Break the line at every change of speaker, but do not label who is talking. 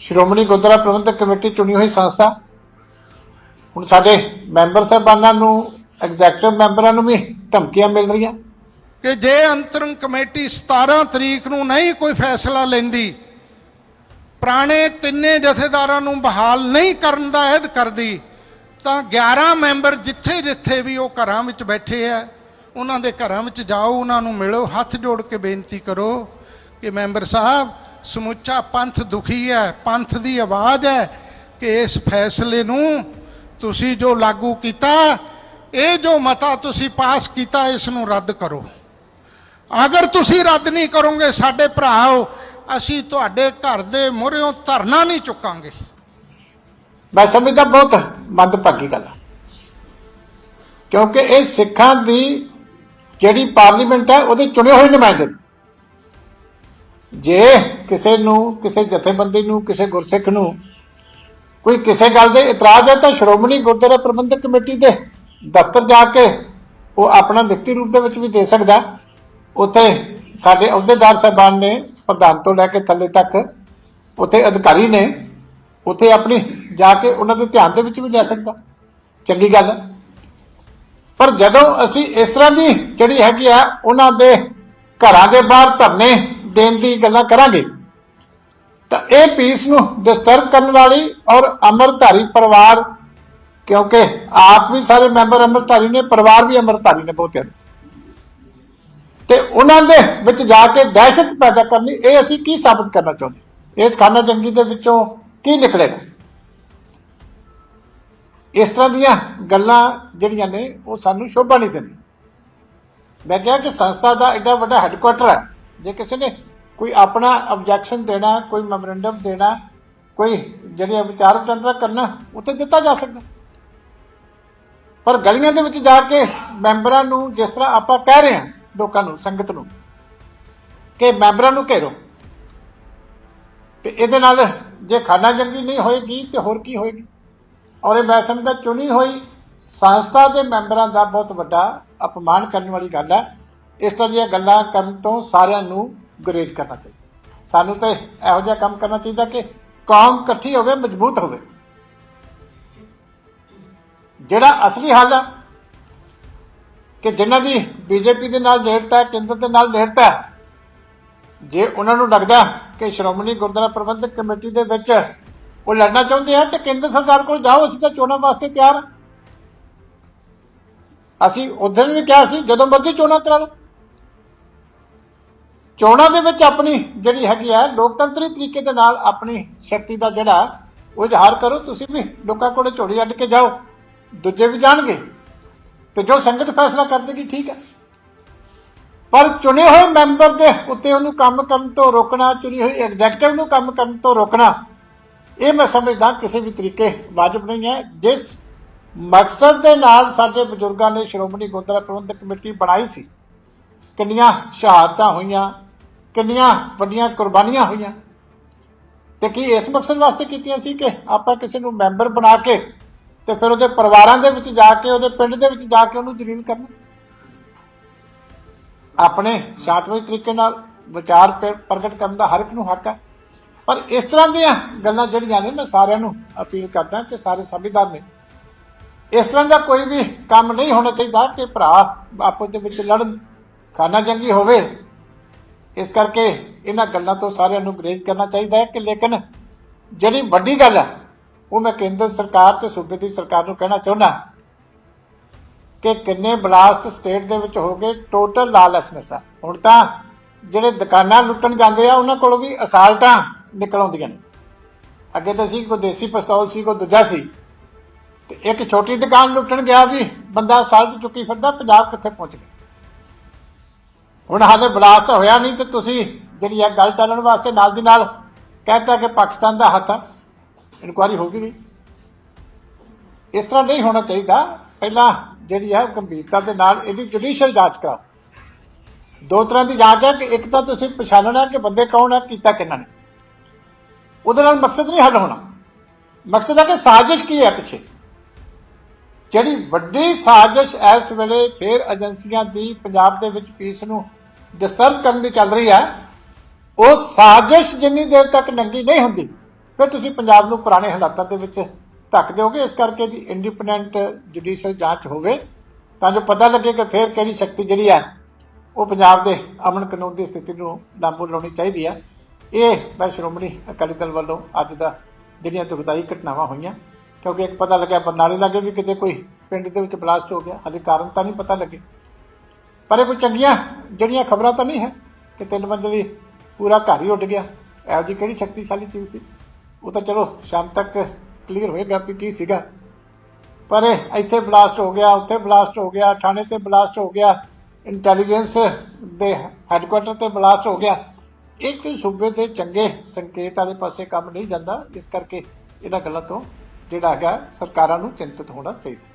ਸ਼੍ਰੋਮਣੀ ਗੁਰਦੁਆਰਾ ਪ੍ਰਬੰਧਕ committee ਚੁਣੀ ਹੋਈ ਸੰਸਥਾ। ਹੁਣ ਸਾਡੇ ਮੈਂਬਰ ਸਾਹਿਬਾਨਾਂ ਨੂੰ ਐਗਜ਼ੈਕਟਿਵ ਮੈਂਬਰਾਂ ਨੂੰ ਵੀ ਧਮਕੀਆਂ ਮਿਲ ਰਹੀਆਂ।
ਕਿ ਜੇ ਅੰਤਰੰਗ ਕਮੇਟੀ 17 ਤਰੀਕ ਨੂੰ ਨਹੀਂ ਕੋਈ ਫੈਸਲਾ ਲੈਂਦੀ, ਪੁਰਾਣੇ ਤਿੰਨੇ ਜਥੇਦਾਰਾਂ ਨੂੰ ਬਹਾਲ ਨਹੀਂ ਕਰਨ ਦਾ ਅਹਿਦ ਕਰਦੀ, ਤਾਂ 11 ਮੈਂਬਰ ਜਿੱਥੇ ਜਿੱਥੇ ਵੀ ਉਹ ਘਰਾਂ ਵਿੱਚ ਬੈਠੇ ਆ, ਉਹਨਾਂ ਦੇ ਘਰਾਂ ਵਿੱਚ ਜਾਓ, ਉਹਨਾਂ ਨੂੰ ਮਿਲੋ, ਹੱਥ ਜੋੜ ਕੇ ਬੇਨਤੀ ਕਰੋ ਕਿ ਮੈਂਬਰ ਸਾਹਿਬ ਸਮੁੱਚਾ ਪੰਥ ਦੁਖੀ ਹੈ, ਪੰਥ ਦੀ ਆਵਾਜ਼ ਹੈ ਕਿ ਇਸ ਫੈਸਲੇ ਨੂੰ ਤੁਸੀਂ ਜੋ ਲਾਗੂ ਕੀਤਾ, ਇਹ ਜੋ ਮਤਾ ਤੁਸੀਂ ਪਾਸ ਕੀਤਾ, ਇਸ ਨੂੰ ਰੱਦ ਕਰੋ। ਅਗਰ ਤੁਸੀਂ ਰੱਦ ਨਹੀਂ ਕਰੋਗੇ, ਸਾਡੇ ਭਰਾਓ, ਅਸੀਂ ਤੁਹਾਡੇ ਘਰ ਦੇ ਮੂਹਰਿਓਂ ਧਰਨਾ ਨਹੀਂ ਚੁੱਕਾਂਗੇ।
ਮੈਂ ਸਮਝਦਾ ਬਹੁਤ ਮੰਦਭਾਗੀ ਗੱਲ ਕਿਉਂਕਿ ਇਹ ਸਿੱਖਾਂ ਦੀ ਜਿਹੜੀ ਪਾਰਲੀਮੈਂਟ ਹੈ, ਉਹਦੇ ਚੁਣੇ ਹੋਏ ਨੁਮਾਇੰਦੇ ਜੇ ਕਿਸੇ ਨੂੰ, ਕਿਸੇ ਜਥੇਬੰਦੀ ਨੂੰ, ਕਿਸੇ ਗੁਰਸਿੱਖ ਨੂੰ ਕੋਈ ਕਿਸੇ ਗੱਲ ਦੇ ਇਤਰਾਜ਼ ਹੈ, ਤਾਂ ਸ਼੍ਰੋਮਣੀ ਗੁਰਦੁਆਰਾ ਪ੍ਰਬੰਧਕ ਕਮੇਟੀ ਦੇ ਦਫ਼ਤਰ ਜਾ ਕੇ ਉਹ ਆਪਣਾ ਲਿਖਤੀ ਰੂਪ ਦੇ ਵਿੱਚ ਵੀ ਦੇ ਸਕਦਾ। ਉੱਥੇ ਸਾਡੇ ਅਹੁਦੇਦਾਰ ਸਾਹਿਬਾਨ ਨੇ, ਪ੍ਰਧਾਨ ਤੋਂ ਲੈ ਕੇ ਥੱਲੇ ਤੱਕ ਉੱਥੇ ਅਧਿਕਾਰੀ ਨੇ, ਉੱਥੇ ਆਪਣੀ ਜਾ ਕੇ ਉਹਨਾਂ ਦੇ ਧਿਆਨ ਦੇ ਵਿੱਚ ਵੀ ਲੈ ਸਕਦਾ। ਚੰਗੀ ਗੱਲ। ਹੈ ਪਰ ਜਦੋਂ ਅਸੀਂ ਇਸ ਤਰ੍ਹਾਂ ਦੀ ਜਿਹੜੀ ਹੈਗੀ ਆ, ਉਹਨਾਂ ਦੇ ਘਰਾਂ ਦੇ ਬਾਹਰ ਧਰਨੇ ਦੇਣ ਦੀ ਗੱਲਾਂ ਕਰਾਂਗੇ। ਤਾਂ ਇਹ ਪੀਸ ਨੂੰ ਡਿਸਟਰਬ ਕਰਨ ਵਾਲੀ ਔਰ ਅਮਰਧਾਰੀ ਪਰਿਵਾਰ, ਕਿਉਂਕਿ ਆਪ ਵੀ ਸਾਰੇ ਮੈਂਬਰ ਅਮਰਧਾਰੀ ਨੇ, ਪਰਿਵਾਰ ਵੀ ਅਮਰਧਾਰੀ ਨੇ ਬਹੁਤਿਆਂ ਦੇ। ਤੇ ਉਹਨਾਂ ਦੇ ਵਿੱਚ ਜਾ ਕੇ ਦਹਿਸ਼ਤ ਪੈਦਾ ਕਰਨੀ, ਇਹ ਅਸੀਂ ਕੀ ਸਾਬਤ ਕਰਨਾ ਚਾਹੁੰਦੇ ਇਸ ਖਾਨਾ ਜੰਗੀ ਦੇ ਵਿੱਚੋਂ ਕੀ ਨਿਕਲੇਗਾ? ਇਸ ਤਰ੍ਹਾਂ ਦੀਆਂ ਗੱਲਾਂ ਜਿਹੜੀਆਂ ਨੇ, ਉਹ ਸਾਨੂੰ ਸ਼ੋਭਾ ਨਹੀਂ ਦਿੰਦੀਆਂ। ਮੈਂ ਕਿਹਾ ਕਿ ਸੰਸਥਾ ਦਾ ਐਡਾ ਵੱਡਾ ਹੈੱਡਕੁਆਟਰ ਹੈ। ਜੇ ਕਿਸੇ ਨੇ ਕੋਈ ਆਪਣਾ ਆਬਜੈਕਸ਼ਨ ਦੇਣਾ, ਕੋਈ ਮੈਮੋਰੈਂਡਮ ਦੇਣਾ, ਕੋਈ ਜਿਹੜੀਆਂ ਵਿਚਾਰ ਵਟਾਂਦਰਾ ਕਰਨਾ, ਉੱਥੇ ਦਿੱਤਾ ਜਾ ਸਕਦਾ। ਪਰ ਗਲੀਆਂ ਦੇ ਵਿੱਚ ਜਾ ਕੇ ਮੈਂਬਰਾਂ ਨੂੰ ਜਿਸ ਤਰ੍ਹਾਂ ਆਪਾਂ ਕਹਿ ਰਹੇ ਹਾਂ, ਲੋਕਾਂ ਨੂੰ, ਸੰਗਤ ਨੂੰ, ਕਿ ਮੈਂਬਰਾਂ ਨੂੰ ਘੇਰੋ। ਤੇ ਇਹਦੇ ਨਾਲ ਜੇ ਖਾਨਾ ਜੰਗੀ ਨਹੀਂ ਹੋਏਗੀ, ਤੇ ਹੋਰ ਕੀ ਹੋਏਗੀ? ਔਰ ਇਹ ਮੈਂ ਸਮਝਦਾ ਚੁਣੀ ਹੋਈ ਸੰਸਥਾ ਦੇ ਮੈਂਬਰਾਂ ਦਾ ਬਹੁਤ ਵੱਡਾ ਅਪਮਾਨ ਕਰਨ ਵਾਲੀ ਗੱਲ ਹੈ। ਇਸ ਤਰ੍ਹਾਂ ਦੀਆਂ ਗੱਲਾਂ ਕਰਨ ਤੋਂ ਸਾਰਿਆਂ ਨੂੰ ਗੁਰੇਜ਼ ਕਰਨਾ ਚਾਹੀਦਾ। ਸਾਨੂੰ ਤਾਂ ਇਹੋ ਜਿਹਾ ਕੰਮ ਕਰਨਾ ਚਾਹੀਦਾ ਕਿ ਕੌਮ ਇਕੱਠੀ ਹੋਵੇ, ਮਜ਼ਬੂਤ ਹੋਵੇ। ਜਿਹੜਾ ਅਸਲੀ ਹਾਲ ਆ, ਕਿ ਜਿਨ੍ਹਾਂ ਦੀ ਬੀਜੇਪੀ ਦੇ ਨਾਲ ਨੇੜਤਾ ਕੇਂਦਰ ਦੇ ਨਾਲ ਨੇੜਤਾ ਜੇ ਉਹਨਾਂ ਨੂੰ ਲੱਗਦਾ ਕਿ ਸ਼੍ਰੋਮਣੀ ਗੁਰਦੁਆਰਾ ਪ੍ਰਬੰਧਕ ਕਮੇਟੀ ਦੇ ਵਿੱਚ ਉਹ ਲੜਨਾ ਚਾਹੁੰਦੇ ਆ, ਤੇ ਕੇਂਦਰ ਸਰਕਾਰ ਕੋਲ ਜਾਓ, ਅਸੀਂ ਤਾਂ ਚੋਣਾਂ ਵਾਸਤੇ ਤਿਆਰ ਹਾਂ ਅਸੀਂ ਉਦੋਂ ਵੀ ਕਿਹਾ ਸੀ, ਜਦੋਂ ਮਰਜ਼ੀ ਚੋਣਾਂ ਕਰਾ ਲਓ। ਚੋਣਾਂ ਦੇ ਵਿੱਚ ਆਪਣੀ ਜਿਹੜੀ ਹੈਗੀ ਆ ਲੋਕਤੰਤਰੀ ਤਰੀਕੇ ਦੇ ਨਾਲ ਆਪਣੀ ਸ਼ਕਤੀ ਦਾ ਜਿਹੜਾ ਉਹ ਇਜ਼ਹਾਰ ਕਰੋ, ਤੁਸੀਂ ਵੀ ਲੋਕਾਂ ਕੋਲੇ ਝੋਲੀ ਅੱਡ ਕੇ ਜਾਓ, ਦੂਜੇ ਵੀ ਜਾਣਗੇ ਤੇ ਜੋ ਸੰਗਤ ਫੈਸਲਾ ਕਰ ਦੇਗੀ, ਠੀਕ ਹੈ ਪਰ ਚੁਣੇ ਹੋਏ ਮੈਂਬਰ ਦੇ ਉੱਤੇ ਉਹਨੂੰ ਕੰਮ ਕਰਨ ਤੋਂ ਰੋਕਣਾ, ਚੁਣੀ ਹੋਈ ਐਗਜ਼ੈਕਟਿਵ ਨੂੰ ਕੰਮ ਕਰਨ ਤੋਂ ਰੋਕਣਾ, ਇਹ ਮੈਂ ਸਮਝਦਾ ਕਿਸੇ ਵੀ ਤਰੀਕੇ ਵਾਜਬ ਨਹੀਂ ਹੈ। ਜਿਸ ਮਕਸਦ ਦੇ ਨਾਲ ਸਾਡੇ ਬਜ਼ੁਰਗਾਂ ਨੇ ਸ਼੍ਰੋਮਣੀ ਗੁਰਦੁਆਰਾ ਪ੍ਰਬੰਧਕ ਕਮੇਟੀ ਬਣਾਈ ਸੀ, ਕਿੰਨੀਆਂ ਸ਼ਹਾਦਤਾਂ ਹੋਈਆਂ ਕਿੰਨੀਆਂ ਵੱਡੀਆਂ ਕੁਰਬਾਨੀਆਂ ਹੋਈਆਂ। ਤੇ ਕੀ ਇਸ ਮਕਸਦ ਵਾਸਤੇ ਕੀਤੀਆਂ ਸੀ ਕਿ ਆਪਾਂ ਕਿਸੇ ਨੂੰ ਮੈਂਬਰ ਬਣਾ ਕੇ ਤੇ ਫਿਰ ਉਹਦੇ ਪਰਿਵਾਰਾਂ ਦੇ ਵਿੱਚ ਜਾ ਕੇ, ਉਹਦੇ ਪਿੰਡ ਦੇ ਵਿੱਚ ਜਾ ਕੇ ਉਹਨੂੰ ਜਲੀਲ ਕਰਨਾ। ਆਪਣੇ ਸ਼ਾਂਤਮਈ ਤਰੀਕੇ ਨਾਲ ਵਿਚਾਰ ਪ੍ਰਗਟ ਕਰਨ ਦਾ ਹਰ ਇੱਕ ਨੂੰ ਹੱਕ ਹੈ। ਪਰ ਇਸ ਤਰ੍ਹਾਂ ਦੀਆਂ ਗੱਲਾਂ ਜਿਹੜੀਆਂ ਨੇ, ਮੈਂ ਸਾਰਿਆਂ ਨੂੰ ਅਪੀਲ ਕਰਦਾ ਕਿ ਸਾਰੇ ਸਮਝਦਾਰ ਨੇ, ਇਸ ਤਰ੍ਹਾਂ ਦਾ ਕੋਈ ਵੀ ਕੰਮ ਨਹੀਂ ਹੋਣਾ ਚਾਹੀਦਾ ਕਿ ਭਰਾ ਆਪਸ ਦੇ ਵਿੱਚ ਲੜਨ, ਖਾਨਾ ਜੰਗੀ ਹੋਵੇ ਇਸ ਕਰਕੇ ਇਹਨਾਂ ਗੱਲਾਂ ਤੋਂ ਸਾਰਿਆਂ ਨੂੰ ਗਰੇਜ ਕਰਨਾ ਚਾਹੀਦਾ ਹੈ ਕਿ ਲੇਕਿਨ ਜਿਹੜੀ ਵੱਡੀ ਗੱਲ ਹੈ, ਉਹ ਮੈਂ ਕੇਂਦਰ ਸਰਕਾਰ ਤੇ ਸੂਬੇ ਦੀ ਸਰਕਾਰ ਨੂੰ ਕਹਿਣਾ ਚਾਹੁੰਦਾ ਕਿ ਕਿੰਨੇ ਬਲਾਸਟ ਸਟੇਟ ਦੇ ਵਿੱਚ ਹੋ ਗਏ ਟੋਟਲ ਲਾਲੈਸਨੈਸ ਆ। ਹੁਣ ਤਾਂ ਜਿਹੜੇ ਦੁਕਾਨਾਂ ਲੁੱਟਣ ਜਾਂਦੇ ਆ, ਉਹਨਾਂ ਕੋਲੋਂ ਵੀ ਅਸਾਲਟਾਂ ਨਿਕਲ ਆਉਂਦੀਆਂ ਨੇ। ਅੱਗੇ ਤਾਂ ਸੀ, ਕੋਈ ਦੇਸੀ ਪਿਸਤੌਲ ਸੀ, ਕੋਈ ਦੂਜਾ ਸੀ। ਤੇ ਇੱਕ ਛੋਟੀ ਦੁਕਾਨ ਲੁੱਟਣ ਗਿਆ ਵੀ ਬੰਦਾ ਅਸਾਲਟ ਚੁੱਕੀ ਫਿਰਦਾ ਪੰਜਾਬ ਕਿੱਥੇ ਪਹੁੰਚ ਗਿਆ। ਹੁਣ ਹਾਲੇ ਬਲਾਸਟ ਹੋਇਆ ਨਹੀਂ ਤੇ ਤੁਸੀਂ ਜਿਹੜੀ ਆ ਗੱਲ ਟਾਲਣ ਵਾਸਤੇ ਨਾਲ ਦੀ ਨਾਲ ਕਹਿੰਦਾ ਕਿ ਪਾਕਿਸਤਾਨ ਦਾ ਹੱਥ ਆ। ਇਨਕੁਆਰੀ ਹੋ ਗਈ ਇਸ ਤਰ੍ਹਾਂ ਨਹੀਂ ਹੋਣਾ ਚਾਹੀਦਾ। ਪਹਿਲਾਂ ਜਿਹੜੀ ਹੈ ਗੰਭੀਰਤਾ ਦੇ ਨਾਲ ਇਹਦੀ ਜੁਡੀਸ਼ੀਅਲ ਜਾਂਚ ਕਰਾਓ। ਦੋ ਤਰ੍ਹਾਂ ਦੀ ਜਾਂਚ ਹੈ ਕਿ ਇੱਕ ਤਾਂ ਤੁਸੀਂ ਪਛਾਣਨਾ ਕਿ ਬੰਦੇ ਕੌਣ ਹੈ ਕੀਤਾ ਕਿਹਨਾਂ ਨੇ। ਉਹਦੇ ਨਾਲ ਮਕਸਦ ਨਹੀਂ ਹੱਲ ਹੋਣਾ। ਮਕਸਦ ਹੈ ਕਿ ਸਾਜ਼ਿਸ਼ ਕੀ ਹੈ ਪਿੱਛੇ। ਜਿਹੜੀ ਵੱਡੀ ਸਾਜ਼ਿਸ਼ ਇਸ ਵੇਲੇ ਫੇਰ ਏਜੰਸੀਆਂ ਦੀ ਪੰਜਾਬ ਦੇ ਵਿੱਚ ਪੀਸ ਨੂੰ ਡਿਸਟਰਬ ਕਰਨ ਦੀ ਚੱਲ ਰਹੀ ਹੈ, ਉਹ ਸਾਜ਼ਿਸ਼ ਜਿੰਨੀ ਦੇਰ ਤੱਕ ਨੰਗੀ ਨਹੀਂ ਹੁੰਦੀ, ਫਿਰ ਤੁਸੀਂ ਪੰਜਾਬ ਨੂੰ ਪੁਰਾਣੇ ਹਾਲਾਤਾਂ ਦੇ ਵਿੱਚ ਧੱਕ ਦਿਓਗੇ, ਇਸ ਕਰਕੇ ਦੀ ਇੰਡੀਪੈਂਡੈਂਟ ਜੁਡੀਸ਼ੀਅਲ ਜਾਂਚ ਹੋਵੇ, ਤਾਂ ਜੋ ਪਤਾ ਲੱਗੇ ਕਿ ਫਿਰ ਕਿਹੜੀ ਸ਼ਕਤੀ ਜਿਹੜੀ ਹੈ, ਉਹ ਪੰਜਾਬ ਦੇ ਅਮਨ ਕਾਨੂੰਨ ਦੀ ਸਥਿਤੀ ਨੂੰ ਲਾਗੂ ਲਾਉਣੀ ਚਾਹੀਦੀ ਹੈ। ਇਹ ਮੈਂ ਸ਼੍ਰੋਮਣੀ ਅਕਾਲੀ ਦਲ ਵੱਲੋਂ ਅੱਜ ਦਾ ਜਿਹੜੀਆਂ ਦੁਖਦਾਈ ਘਟਨਾਵਾਂ ਹੋਈਆਂ, ਕਿਉਂਕਿ ਇੱਕ ਪਤਾ ਲੱਗਿਆ, ਬਰਨਾਲੇ ਲਾਗੇ ਵੀ ਕਿਤੇ ਕੋਈ ਪਿੰਡ ਦੇ ਵਿੱਚ ਬਲਾਸਟ ਹੋ ਗਿਆ ਹਲੇ ਕਾਰਨ ਤਾਂ ਨਹੀਂ ਪਤਾ ਲੱਗੇ। ਪਰ ਇਹ ਕੋਈ ਚੰਗੀਆਂ ਜਿਹੜੀਆਂ ਖਬਰਾਂ ਤਾਂ ਨਹੀਂ ਹੈ ਕਿ ਤਿੰਨ ਮੰਜ਼ਲੀ ਪੂਰਾ ਘਰ ਹੀ ਉੱਡ ਗਿਆ। ਇਹੋ ਜਿਹੀ ਕਿਹੜੀ ਸ਼ਕਤੀਸ਼ਾਲੀ ਚੀਜ਼ ਸੀ? ਉਹ ਤਾਂ ਚਲੋ ਸ਼ਾਮ ਤੱਕ ਕਲੀਅਰ ਹੋਏਗਾ ਵੀ ਕੀ ਸੀਗਾ। ਪਰ ਇਹ ਇੱਥੇ ਬਲਾਸਟ ਹੋ ਗਿਆ, ਉੱਥੇ ਬਲਾਸਟ ਹੋ ਗਿਆ, ਥਾਣੇ ਤੇ ਬਲਾਸਟ ਹੋ ਗਿਆ ਇੰਟੈਲੀਜੈਂਸ ਦੇ ਹੈੱਡਕੁਆਟਰ ਤੇ ਬਲਾਸਟ ਹੋ ਗਿਆ। ਇਹ ਕੋਈ ਸੂਬੇ ਦੇ ਚੰਗੇ ਸੰਕੇਤ ਵਾਲੇ ਪਾਸੇ ਕੰਮ ਨਹੀਂ ਜਾਂਦਾ। ਇਸ ਕਰਕੇ ਇਹਨਾਂ ਗੱਲਾਂ ਤੋਂ ਜਿਹੜਾ ਹੈਗਾ ਸਰਕਾਰਾਂ ਨੂੰ ਚਿੰਤਤ ਹੋਣਾ ਚਾਹੀਦਾ।